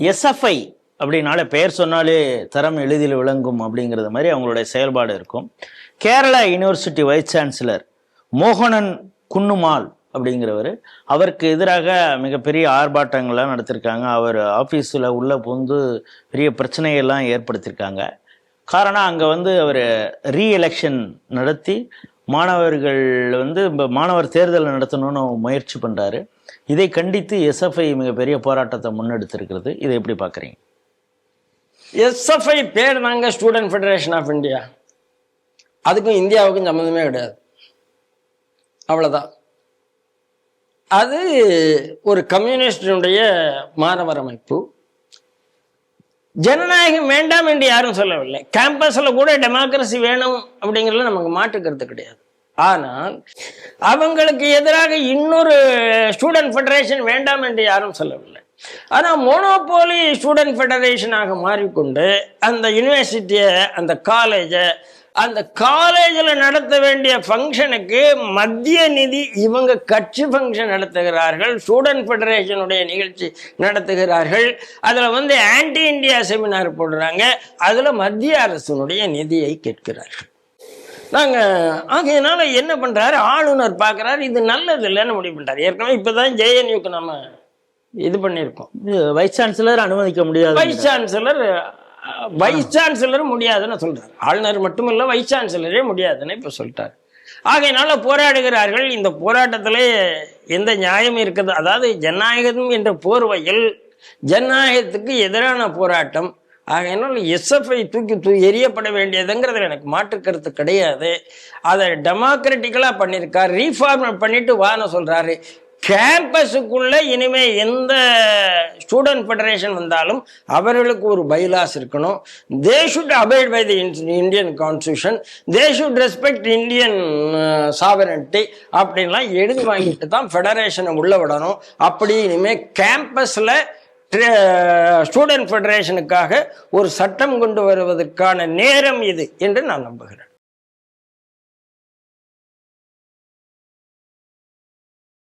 SFI அப்படின்னால பெயர் சொன்னாலே தரம் எளிதில் விளங்கும் அப்படிங்கிறது மாதிரி அவங்களுடைய செயல்பாடு இருக்கும். கேரளா யுனிவர்சிட்டி வைஸ் சான்சலர் மோகனன் குன்னுமால் அப்படிங்கிறவர் அவருக்கு எதிராக மிகப்பெரிய ஆர்ப்பாட்டங்கள்லாம் நடத்திருக்காங்க. அவர் ஆஃபீஸில் உள்ள புகுந்து பெரிய பிரச்சனையெல்லாம் ஏற்படுத்தியிருக்காங்க காரணம் அங்கே வந்து அவர் ரீஎலெக்ஷன் நடத்தி மாணவர்கள் வந்து இப்போ மாணவர் தேர்தல் நடத்தணும்னு முயற்சி பண்ணுறாரு இதை கண்டித்து எஸ்எஃப்ஐ மிகப்பெரிய போராட்டத்தை முன்னெடுத்திருக்கிறது. இதை எப்படி பார்க்குறீங்க? எஸ்எஃப்ஐ பேர் தாங்க ஸ்டூடெண்ட் ஃபெடரேஷன் ஆஃப் இந்தியா. அதுக்கும் இந்தியாவுக்கும் சம்மந்தமே கிடையாது. அவ்வளோதான் அது ஒரு கம்யூனிஸ்டினுடைய மாணவர் அமைப்பு ஜனநாயகம் வேண்டாம் என்று யாரும் சொல்லவில்லை. கேம்பஸ்ல கூட டெமோக்ரஸி வேணும் அப்படிங்கிறதுல நமக்கு மாற்றுக்கிறது கிடையாது. ஆனால் அவங்களுக்கு எதிராக இன்னொரு ஸ்டூடெண்ட் ஃபெடரேஷன் வேண்டாம் என்று யாரும் சொல்லவில்லை. ஆனால் மோனோபோலி ஸ்டூடெண்ட் ஃபெடரேஷனாக மாறிக்கொண்டு அந்த யூனிவர்சிட்டியை அந்த காலேஜை அந்த காலேஜில் நடத்த வேண்டிய ஃபங்க்ஷனுக்கு மத்திய நிதி இவங்க கட்சி ஃபங்க்ஷன் நடத்துகிறார்கள் ஸ்டூடெண்ட் ஃபெடரேஷனுடைய நிகழ்ச்சி நடத்துகிறார்கள். அதில் வந்து ஆன்டி இந்தியா செமினார் போடுறாங்க. அதில் மத்திய அரசினுடைய நிதியை கேட்கிறார்கள். நாங்கள் ஆகையினால என்ன பண்ணுறாரு ஆளுநர் பார்க்குறாரு இது நல்லது இல்லைன்னு முடிவு பண்ணுறாரு ஏற்கனவே இப்போ தான் ஜேஎன்யூக்கு நம்ம இது பண்ணியிருக்கோம் வைஸ் சான்சலர் அனுமதிக்க முடியாது வைஸ் சான்சலர் வைஸ் சான்சலர் முடியாதுன்னு சொல்றாரு. ஆளுநர் மட்டும் இல்ல வைஸ் சான்சலரே முடியாதுன்னு இப்ப சொல்லிட்டாரு. ஆகையினால போராடுகிறார்கள். இந்த போராட்டத்திலே எந்த நியாயம் இருக்குது. அதாவது ஜனநாயகம் என்ற போர்வையில் ஜனநாயகத்துக்கு எதிரான போராட்டம். ஆகையினால் எஸ்எஃப்ஐ தூக்கி தூ எரியப்பட வேண்டியதுங்கிறதுல எனக்கு மாற்று கருத்து கிடையாது. அதை டெமோக்ராட்டிக்கலாக பண்ணியிருக்கார் ரீஃபார்ம் பண்ணிட்டு வான்னு சொல்றாரு. கேம்பஸுக்குள்ளே இனிமேல் எந்த ஸ்டூடெண்ட் ஃபெடரேஷன் வந்தாலும் அவர்களுக்கு ஒரு பைலாஸ் இருக்கணும். They should abide by the Indian constitution they should respect Indian sovereignty அப்படின்லாம் எழுதி வாங்கிட்டு தான் ஃபெடரேஷனை உள்ளே விடணும். அப்படி இனிமேல் கேம்பஸில் ஸ்டூடெண்ட் ஃபெடரேஷனுக்காக ஒரு சட்டம் கொண்டு வருவதற்கான நேரம் இது என்று நான் நம்புகிறேன்.